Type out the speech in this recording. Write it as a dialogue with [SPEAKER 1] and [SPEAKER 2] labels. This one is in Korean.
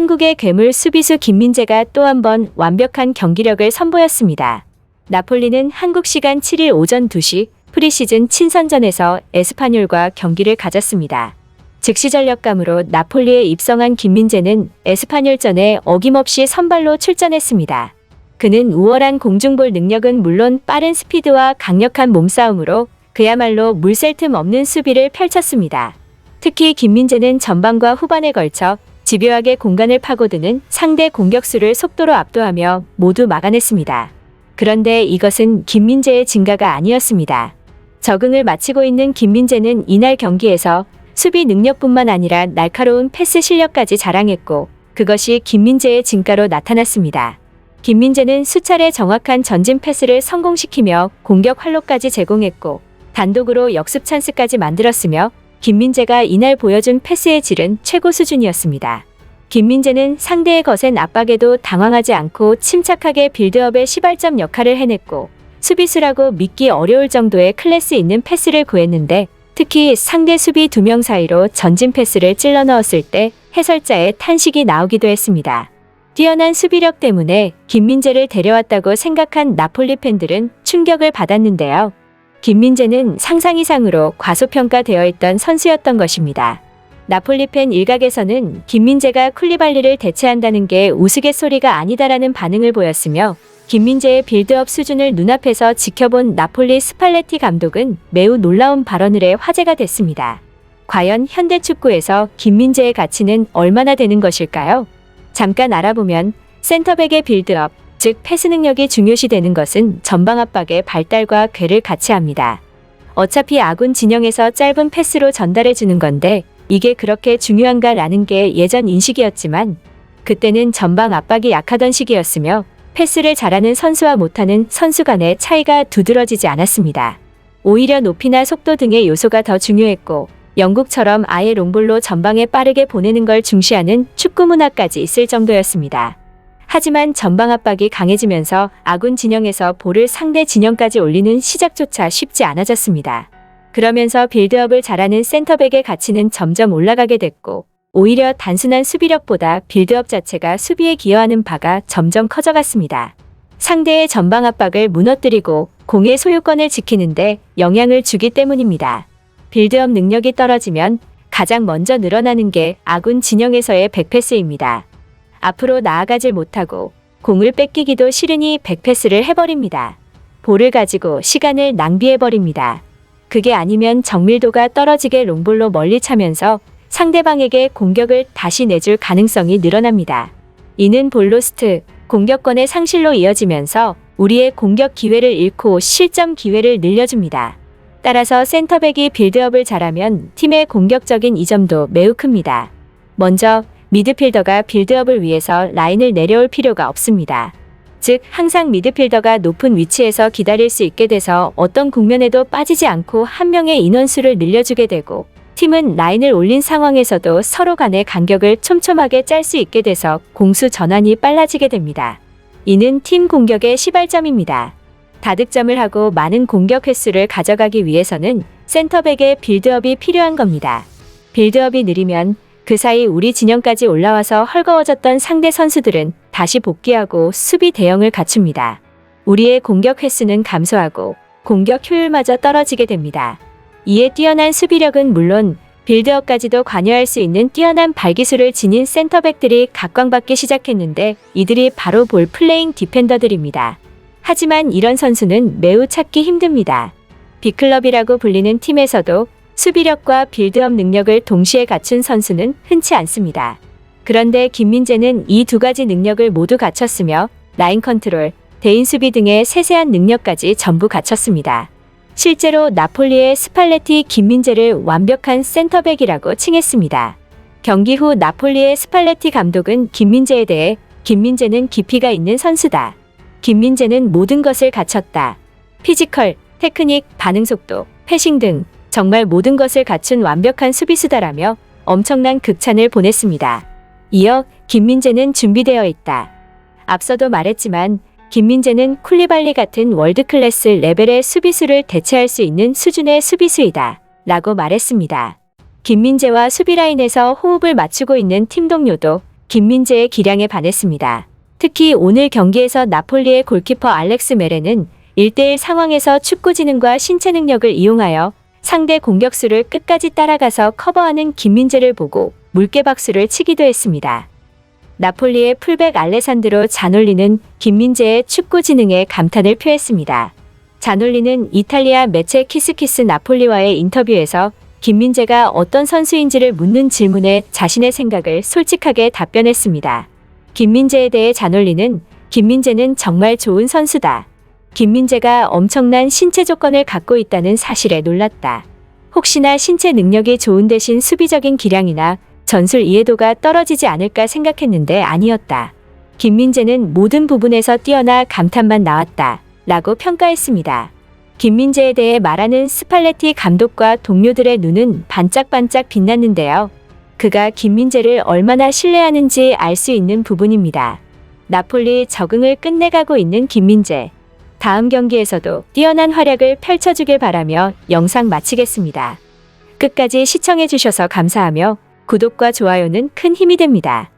[SPEAKER 1] 한국의 괴물 수비수 김민재가 또 한 번 완벽한 경기력을 선보였습니다. 나폴리는 한국 시간 7일 오전 2시 프리시즌 친선전에서 에스파뇰과 경기를 가졌습니다. 즉시 전력감으로 나폴리에 입성한 김민재는 에스파뇰전에 어김없이 선발로 출전했습니다. 그는 우월한 공중볼 능력은 물론 빠른 스피드와 강력한 몸싸움으로 그야말로 물샐 틈 없는 수비를 펼쳤습니다. 특히 김민재는 전반과 후반에 걸쳐 집요하게 공간을 파고드는 상대 공격수를 속도로 압도하며 모두 막아냈습니다. 그런데 이것은 김민재의 증가가 아니었습니다. 적응을 마치고 있는 김민재는 이날 경기에서 수비 능력뿐만 아니라 날카로운 패스 실력까지 자랑했고 그것이 김민재의 진가로 나타났습니다. 김민재는 수차례 정확한 전진 패스를 성공시키며 공격 활로까지 제공했고 단독으로 역습 찬스까지 만들었으며 김민재가 이날 보여준 패스의 질은 최고 수준이었습니다. 김민재는 상대의 거센 압박에도 당황하지 않고 침착하게 빌드업의 시발점 역할을 해냈고 수비수라고 믿기 어려울 정도의 클래스 있는 패스를 구했는데 특히 상대 수비 두 명 사이로 전진 패스를 찔러 넣었을 때 해설자의 탄식이 나오기도 했습니다. 뛰어난 수비력 때문에 김민재를 데려왔다고 생각한 나폴리 팬들은 충격을 받았는데요. 김민재는 상상 이상으로 과소평가되어 있던 선수였던 것입니다. 나폴리 팬 일각에서는 김민재가 쿨리발리를 대체한다는 게 우스갯소리가 아니다라는 반응을 보였으며 김민재의 빌드업 수준을 눈앞에서 지켜본 나폴리 스팔레티 감독은 매우 놀라운 발언을 해 화제가 됐습니다. 과연 현대 축구에서 김민재의 가치는 얼마나 되는 것일까요? 잠깐 알아보면 센터백의 빌드업, 즉 패스 능력이 중요시되는 것은 전방 압박의 발달과 궤를 같이 합니다. 어차피 아군 진영에서 짧은 패스로 전달해 주는 건데 이게 그렇게 중요한가라는 게 예전 인식이었지만 그때는 전방 압박이 약하던 시기였으며 패스를 잘하는 선수와 못하는 선수 간의 차이가 두드러지지 않았습니다. 오히려 높이나 속도 등의 요소가 더 중요했고 영국처럼 아예 롱볼로 전방에 빠르게 보내는 걸 중시하는 축구 문화까지 있을 정도였습니다. 하지만 전방 압박이 강해지면서 아군 진영에서 볼을 상대 진영까지 올리는 시작조차 쉽지 않아졌습니다. 그러면서 빌드업을 잘하는 센터백의 가치는 점점 올라가게 됐고 오히려 단순한 수비력보다 빌드업 자체가 수비에 기여하는 바가 점점 커져갔습니다. 상대의 전방 압박을 무너뜨리고 공의 소유권을 지키는데 영향을 주기 때문입니다. 빌드업 능력이 떨어지면 가장 먼저 늘어나는 게 아군 진영에서의 백패스입니다. 앞으로 나아가질 못하고 공을 뺏기기도 싫으니 백패스를 해버립니다. 볼을 가지고 시간을 낭비해버립니다. 그게 아니면 정밀도가 떨어지게 롱볼로 멀리 차면서 상대방에게 공격을 다시 내줄 가능성이 늘어납니다. 이는 볼로스트, 공격권의 상실로 이어지면서 우리의 공격 기회를 잃고 실점 기회를 늘려줍니다. 따라서 센터백이 빌드업을 잘하면 팀의 공격적인 이점도 매우 큽니다. 먼저 미드필더가 빌드업을 위해서 라인을 내려올 필요가 없습니다. 즉, 항상 미드필더가 높은 위치에서 기다릴 수 있게 돼서 어떤 국면에도 빠지지 않고 한 명의 인원수를 늘려주게 되고 팀은 라인을 올린 상황에서도 서로 간의 간격을 촘촘하게 짤 수 있게 돼서 공수 전환이 빨라지게 됩니다. 이는 팀 공격의 시발점입니다. 다득점을 하고 많은 공격 횟수를 가져가기 위해서는 센터백의 빌드업이 필요한 겁니다. 빌드업이 느리면 그 사이 우리 진영까지 올라와서 헐거워졌던 상대 선수들은 다시 복귀하고 수비 대형을 갖춥니다. 우리의 공격 횟수는 감소하고 공격 효율마저 떨어지게 됩니다. 이에 뛰어난 수비력은 물론 빌드업까지도 관여할 수 있는 뛰어난 발기술을 지닌 센터백들이 각광받기 시작했는데 이들이 바로 볼 플레잉 디펜더들입니다. 하지만 이런 선수는 매우 찾기 힘듭니다. B클럽이라고 불리는 팀에서도 수비력과 빌드업 능력을 동시에 갖춘 선수는 흔치 않습니다. 그런데 김민재는 이 두 가지 능력을 모두 갖췄으며 라인 컨트롤, 대인 수비 등의 세세한 능력까지 전부 갖췄습니다. 실제로 나폴리의 스팔레티 김민재를 완벽한 센터백이라고 칭했습니다. 경기 후 나폴리의 스팔레티 감독은 김민재에 대해 김민재는 깊이가 있는 선수다. 김민재는 모든 것을 갖췄다. 피지컬, 테크닉, 반응 속도, 패싱 등 정말 모든 것을 갖춘 완벽한 수비수다라며 엄청난 극찬을 보냈습니다. 이어 김민재는 준비되어 있다. 앞서도 말했지만 김민재는 쿨리발리 같은 월드클래스 레벨의 수비수를 대체할 수 있는 수준의 수비수이다. 라고 말했습니다. 김민재와 수비라인에서 호흡을 맞추고 있는 팀 동료도 김민재의 기량에 반했습니다. 특히 오늘 경기에서 나폴리의 골키퍼 알렉스 메레는 1대1 상황에서 축구 지능과 신체 능력을 이용하여 상대 공격수를 끝까지 따라가서 커버하는 김민재를 보고 물개 박수를 치기도 했습니다. 나폴리의 풀백 알레산드로 자놀리는 김민재의 축구 지능에 감탄을 표했습니다. 자놀리는 이탈리아 매체 키스키스 나폴리와의 인터뷰에서 김민재가 어떤 선수인지를 묻는 질문에 자신의 생각을 솔직하게 답변했습니다. 김민재에 대해 자놀리는 김민재는 정말 좋은 선수다. 김민재가 엄청난 신체 조건을 갖고 있다는 사실에 놀랐다. 혹시나 신체 능력이 좋은 대신 수비적인 기량이나 전술 이해도가 떨어지지 않을까 생각했는데 아니었다. 김민재는 모든 부분에서 뛰어나 감탄만 나왔다. 라고 평가했습니다. 김민재에 대해 말하는 스팔레티 감독과 동료들의 눈은 반짝반짝 빛났는데요. 그가 김민재를 얼마나 신뢰하는지 알 수 있는 부분입니다. 나폴리 적응을 끝내가고 있는 김민재. 다음 경기에서도 뛰어난 활약을 펼쳐주길 바라며 영상 마치겠습니다. 끝까지 시청해주셔서 감사하며 구독과 좋아요는 큰 힘이 됩니다.